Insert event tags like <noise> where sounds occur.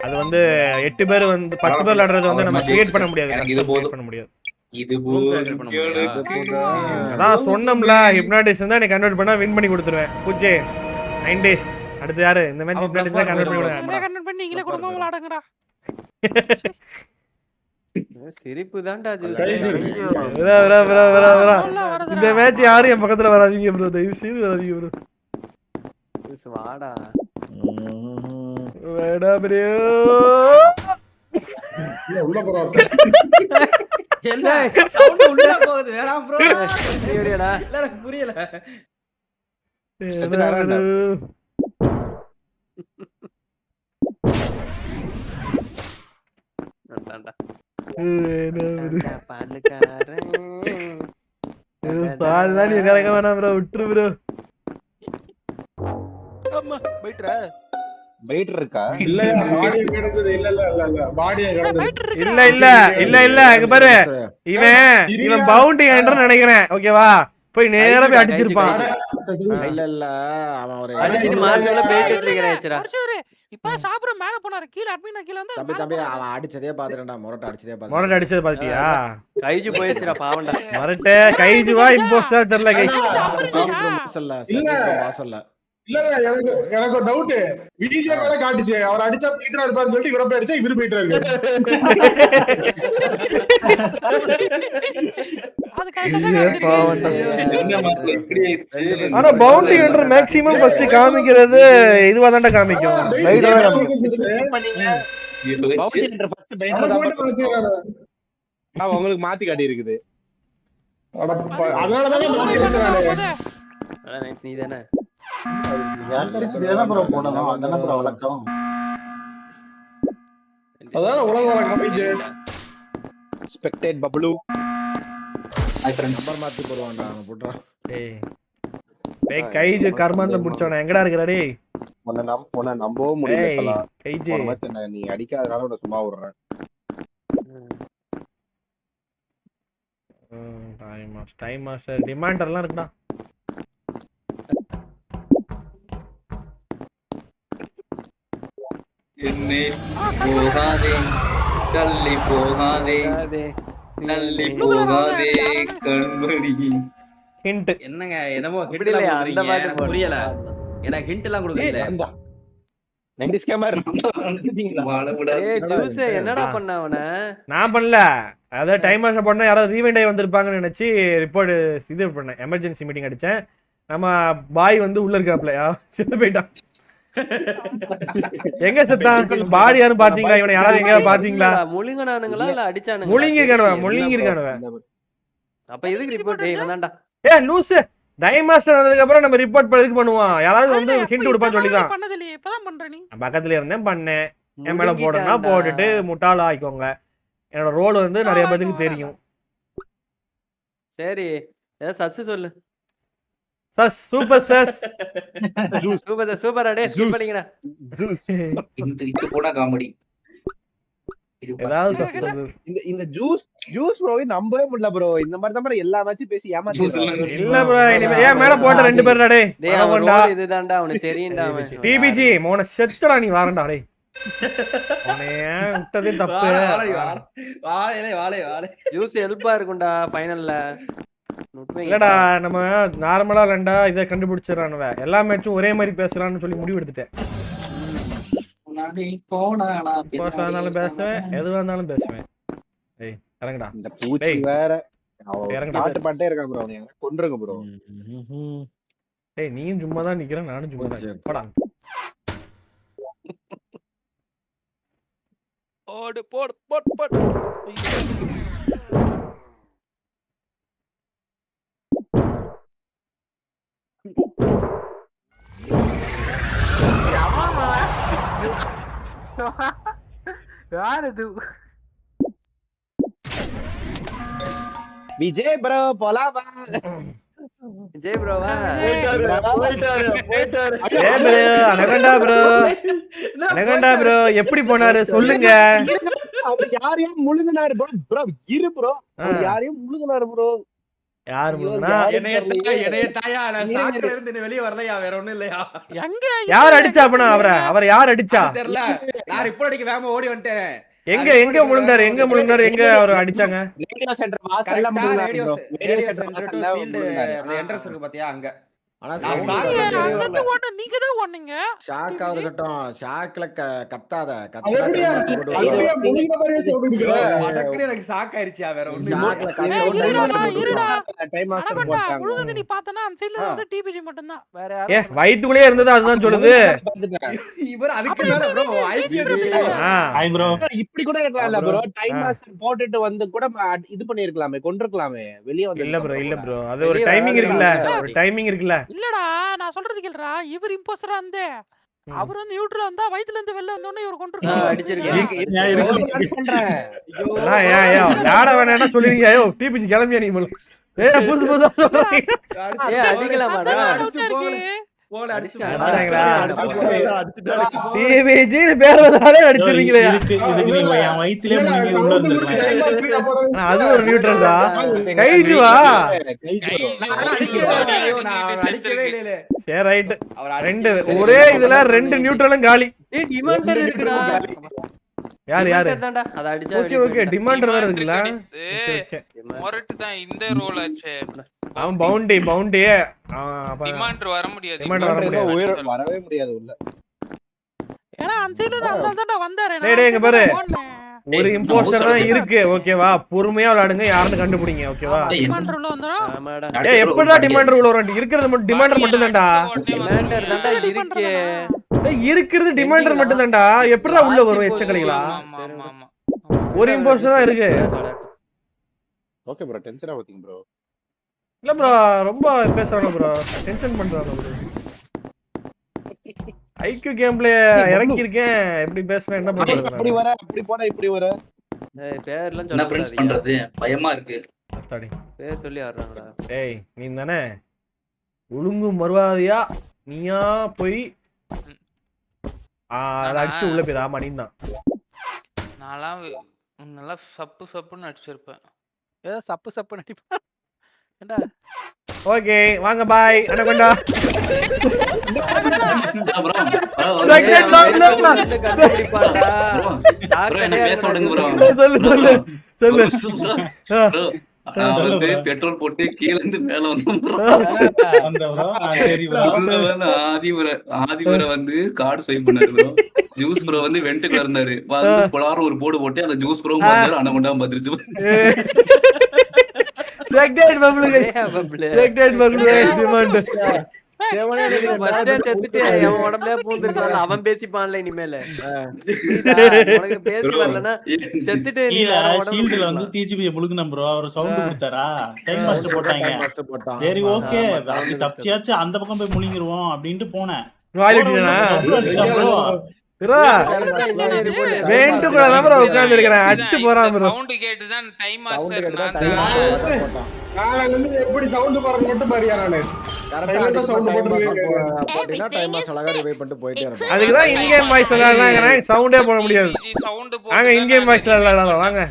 அது வந்து எட்டு பேர் வந்து பத்து பேர் விளையாடுறது வந்து நம்ம கிரியேட் பண்ண முடியாது. எனக்கு இது. பண்ண முடியாது. இது அதான் சொன்னோம்ல ஹிப்னாட்டிஸ் தான் நீ கன்வெர்ட் பண்ணா வின் பண்ணி கொடுத்துருவேன். பூஜே நைன் டேஸ் அடுத்து யாரு? இந்த மேட்ச் ஹிப்னாட்டிஸ் தான் கன்வெர்ட் பண்ணி கண்ணன் பண்ணி நீங்களே குடும்பம் விளையாடுங்கடா சிரிப்பு தான்டா. இந்த மேட்ச் யாரும் என் பக்கத்துல வராதீங்க ப்ரோ தயவு செய்து வராதீங்க ப்ரோ ஜூஸ் வாடா. வேடா ப்ரோ உள்ள போறோம் என்ன sound உள்ள போகுது வேணாம் ப்ரோ சரியாடா எனக்கு புரியல தான்டா பால் தான் நீ கலக்க வேணாம் ப்ரோ விட்டுரு ப்ரோ போயிட்டுறா வெயிட் இருக்கா? கிடந்தது. இல்ல இல்ல இல்ல இல்ல கிடந்தது. இல்ல இல்ல இல்ல இல்ல இங்க பாரு. இவன் இவன் பவுண்டி ஹண்டர் நினைக்கிறேன். ஓகேவா போய் நேரா போய் அடிச்சிருப்பான். இல்ல இல்ல அவன் ஒரு அடிச்சிட்டு மார்க்கெட்ல ஒரு சரி, இப்ப சாப்பிட மேல போனாரு. கீழ அட்மின் கீழ வந்து தம்பி தம்பி. அவன் அடிச்சதே பாத்துட்டா முரட்டை அடிச்சதே மொரட்டு பாத்து அடிச்சது பாத்தியா கைஜு போயிடுச்சுடா பாவண்டா மொரட்டு கைஜுவா இம்போஸ்டா தெரியல கை இல்ல. இல்ல இல்ல எனக்கு எனக்கு ஒரு டவுட் விஜய் மேல காட்டுச்சு. அவர் அடிச்சா பீட்டரா இருப்பாருன்னு சொல்லிட்டு இவரை போய் அடிச்சா இவரு இப்படி ஆயிடுச்சு? ஆனா மேக்ஸிமம் ஃபர்ஸ்ட் காமிக்கிறது இதுவா தான்டா காமிக்கும். ரைட்டா தான் காமிக்கும். உங்களுக்கு மாத்தி காட்டி இருக்குது அதனாலதான். நீ தானே அதான் உலக வழக்கம் விஜய். ஸ்பெக்டேட் பப்ளு Hi friends. நம்பர் மாத்தி போடுவான்டா அவன் போட்டுறான் டேய். டேய் கைஜு கர்மாந்தம் புடிச்சவன. எங்கடா இருக்கற டேய்? உன்னை நம் உன்னை நம்பவும் முடியல. கைஜு. நீ அடிக்காதனால உன்னை சும்மா விடுறேன் டைம் மாஸ்டர் டைம் மாஸ்டர் டிமாண்டர்லாம் இருக்குடா. என்னை போகாதே தள்ளி போகாதே தள்ளி போகாதே கண்மணி ஹிண்ட் என்னங்க என்னமோ எல்லாம் இல்லையா அந்த போடு. புரியல எனக்கு ஹிண்ட் எல்லாம் கொடுக்கல என்னடா பண்ண அவன நான் பண்ணல அதாவது டைம் மாஸ்டர் பண்ணா யாராவது ரீவைண்ட் ஆகி வந்திருப்பாங்கன்னு நினைச்சு ரிப்போர்ட் இது பண்ணேன் எமர்ஜென்சி மீட்டிங் அடிச்சேன் நம்ம பாய் வந்து உள்ள இருக்காப்ல செத்து போயிட்டான் <laughs> எங்க செத்தான் பாடி யாரும் பாத்தீங்களா? இவனை யாராவது எங்கேயாவது பாத்தீங்களா? முழுங்கனானுங்களா இல்ல. அடிச்சானுங்களா? முழுங்கி இருக்கானுவ முழுங்கி இருக்கானுவ அப்ப எதுக்கு ரிப்போர்ட் இவன்தான்டா ஏ லூசு. டைம் மாஸ்டர் வந்ததுக்கு அப்புறம் நம்ம ரிப்போர்ட் எதுக்கு பண்ணுவான் யாராவது வந்து ஹிண்ட் கொடுப்பான்னு இப்பதான் சொல்லிதான். பண்ணது இல்லையே இப்பதான் பண்ற நீ. பக்கத்துல இருந்தேன் பண்ணேன். என் மேல முழுங்கிட்டான்டா. போட்டுட்டு முட்டாள ஆயிக்கோங்க என்னோட ரோல் வந்து நிறைய பேருக்கு தெரியும். சரி. ஏதோ சஸ் சொல்லு. சஸ் சூப்பர் சஸ் <laughs> சூப்பர் சார் சூப்பர் அடே ஸ்கிப் பண்ணிங்கடா இந்த இது கூட காமெடி. இந்த இந்த ஜூஸ் ஜூஸ் ப்ரோவை நம்பவே முடியல ப்ரோ இந்த மாதிரி தான் எல்லா மேட்சும் பேசி ஏமாத்தி இல்ல. ப்ரோ இனிமே ஏன் மேல போட்ட ரெண்டு பேர் டேய். டேய் அவன் இதுதான்டா அவனுக்கு தெரியும்டா அவன். டிபிஜி மோன செத்துடா நீ வாரண்டா டேய். விட்டதே தப்பு. ஜூஸ் ஹெல்ப்பா இருக்கும்டா ஃபைனல்ல இல்லடா நம்ம நார்மலா ரெண்டா இதை கண்டுபிடிச்சிடறானுவ. எல்லா மேட்சும் ஒரே மாதிரி பேசுறான்னு சொல்லி முடிவு எடுத்துட்டேன். இருந்தாலும் பேசுவேன் எதுவா இருந்தாலும் பேசுவேன். ஏய் இறங்குடா. இந்த பூச்சி. வேற. அவன் இறங்குடா. பாட்டு பாட்டே இருக்கான் ப்ரோ அவனை கொன்றுங்க ப்ரோ டேய் நீயும் சும்மா தான் நிக்கிற நானும் சும்மா தான் போடு. போடு போடு போடு. <laughs> யார் இது? விஜய் ப்ரோ போலாமா? ஜெய் ப்ரோவா அனகண்டா ப்ரோ அனகண்டா ப்ரோ எப்படி போனாரு? சொல்லுங்க. அவர் யாரையும் முழுங்கினாரு ப்ரோ ப்ரோ இரு ப்ரோ. யாரையும் முழுங்கினாரு ப்ரோ யார் வெளிய வரலையா? வேற ஒண்ணும் இல்லையா? எங்க யார் அடிச்சா அப்படின்னா அவரை? அவர் யார் அடிச்சா? தெரியல. நான் ரிப்போர்ட் அடிக்க வேகமா ஓடி வந்துட்டேன். எங்க எங்க முழுந்தாரு எங்க முழுந்தாரு எங்க அவர் அடிச்சாங்க? ரேடியோ சென்டர் வாசல்ல முழுங்கினாரு radio centre to field entrance இருக்கு பாத்தியா அங்க. தான் கத்தாத எனக்கு ஷாக் ஆயிருச்சியா வேற நீ பார்த்தனா அந்த சைடுல. வந்து டிபிஜி மட்டும்தான். வேற ஏ யாரும் வயித்துக்குள்ளேயே இருந்தது அதுதான் சொல்லுது? பார்த்துட்டேன். இவர் அதுக்கு மேல ப்ரோ ஐக்கியது ஆ. ஹாய் ப்ரோ இப்படி கூட ப்ரோ டைம். மாஸ்டர் போட்டுட்டு வந்து கூட இது பண்ணிருக்கலாமே கொண்டிருக்கலாமே. வெளிய வந்து இல்ல ப்ரோ இல்ல ப்ரோ அது ஒரு டைமிங் இருக்குல்ல. ஒரு டைமிங் இருக்குல்ல. இல்லடா நான் சொல்றது கேளுடா இவர் இம்போஸ்டரா இருந்தே. அவர் வந்து நியூட்ரல் வந்தா வயித்துல இருந்து வெளில வந்தோடனே இவர் கொண்டிருக்காரு விளையாட வேணாம்னா சொல்லுவீங்க? ஐயோ டிபிசி கிளம்பியா நீ புதுசா சொல்றீங்க ஏ அடிக்கலாமாடா? வந்தாலே அடிச்சிருவீங்களே அது ஒரு நியூட்ரல் தான். கைது வா. நான் அடிக்கவே இல்லை. ஐயோ, நான் அடிக்கவே இல்லை. சரி ரைட் ரெண்டு ஒரே இதுல ரெண்டு நியூட்ரலும் காலி. டிமாண்டர் இருக்குடா. யார் யாரு? அத அடிச்சா ஓகே ஓகே டிமாண்டர் வேற மொரட்டு தான் இந்த ரோல் ஆச்சே. அவன் பவுண்டி பவுண்டி டிமாண்ட் வர முடியாது. Demand வர முடியாது. உயிர் வரவே முடியாது உள்ள. ஏன்னா அந்த சைடுல இருந்து அந்த தான்டா வந்தாரு. டேய், டேய், இங்க பாரு. ஒரு டேய், இம்போஸ்டர் தான் இருக்கு. ஓகேவா பொறுமையா விளையாடுங்க. யாருன்னு கண்டுபிடிங்க. ஓகேவா டேய்? டிமாண்டர் உள்ள வந்துரும் bro, எப்படா. டிமாண்டர் உள்ள வரும்? இருக்கிறது மட்டும் டிமாண்டர் மட்டும் தான்டா டிமாண்டர் தான்டா இருக்கே. ஏய், இருக்கிறது டிமாண்டர் மட்டும் தான்டா எப்படா உள்ள வரும்? எச்சக்கலைகளா? ஆமா ஆமா ஆமா. ஒரு இம்போஸ்டர் தான் இருக்கு. ஓகே ப்ரோ டென்ஷனா பாத்தீங்க ப்ரோ இல்ல ப்ரோ ரொம்ப பேசுறாங்க ப்ரோ டென்ஷன் பண்றாங்க ப்ரோ ஐக்யூ கேம் பிளே இறக்கி இருக்கேன் எப்படி பேசுவேன் என்ன அப்படி பண்றது வர அப்படி போனா இப்படி வர. ஏய் பேர்லாம் என்ன ஃப்ரெண்ட்ஸ் சொல்ல பண்றது? பயமா இருக்கு. அத்தாடி. பேர் சொல்லி ஆடுறாங்கடா. டேய் நீ தானே? ஒழுங்கு மறுவாதியா? நீயா போய் ஆ, அதை அடிச்சுட்டு உள்ள போயிரு. ஆமா நீ தான் நான்லாம் நல்லா சப்பு சப்புன்னு அடிச்சிருப்பேன். ஏதோ சப்பு சப்பு நடிப்பா ஏண்டா ஓகே வாங்க பாய் அனகொண்டா வந்து பெட்ரோல் போட்டு கீழ இருந்து மேல வந்தேன் bro. அந்த ப்ரோ சரி ப்ரோ உள்ள வந்து ஆதிபுர ஆதிபுர வந்து கார்டு ஸ்வைப் பண்ணாரு ப்ரோ ஜூஸ் ப்ரோ வந்து வெண்ட்டுக்குள்ள இருந்தாரு. வந்து புலாரம் ஒரு போர்டு போட்டு அந்த ஜூஸ் ப்ரோ பார்த்தாரு அண்ணன் பப்ளு டிமாண்ட் செத்துட்டு அவன் பேசிப்பான்ல இனிமேல. உனக்கு பேசி வரலன்னா செத்துட்டு நீ ஷீல்டுல வந்து. டிஜிபி முழுகுன ப்ரோ அவர் சவுண்ட் கொடுத்தாரா? டைம் மாஸ்டர் போட்டாங்க. சரி ஓகே தப்பிச்சாச்சு. அந்த பக்கம் போய் முழுங்கிருவோம் அப்படின்ட்டு போனேன். உட்கார்ந்து இருக்கிறேன். அடிச்சு போறான் சவுண்ட் கேட்டு தான் டைம் மாஸ்டர் எப்படி சவுண்ட் போறது மட்டும் பாரியா நானு. Correct ஆ Silent ஆ அடிச்சு sound time master போட்டுருக்கு. போ- போட்டீங்கன்னா time master அழகா revive பண்ணிட்டு போயிட்டே இருப்பான். அதுக்கு தான் இன் கேம் வாய்ஸ் விளையாடுறாங்க சவுண்டே போட முடியாது. சவுண்ட் வாங்க இன் கேம் வாய்ஸ் விளையாடலாம். வாங்க.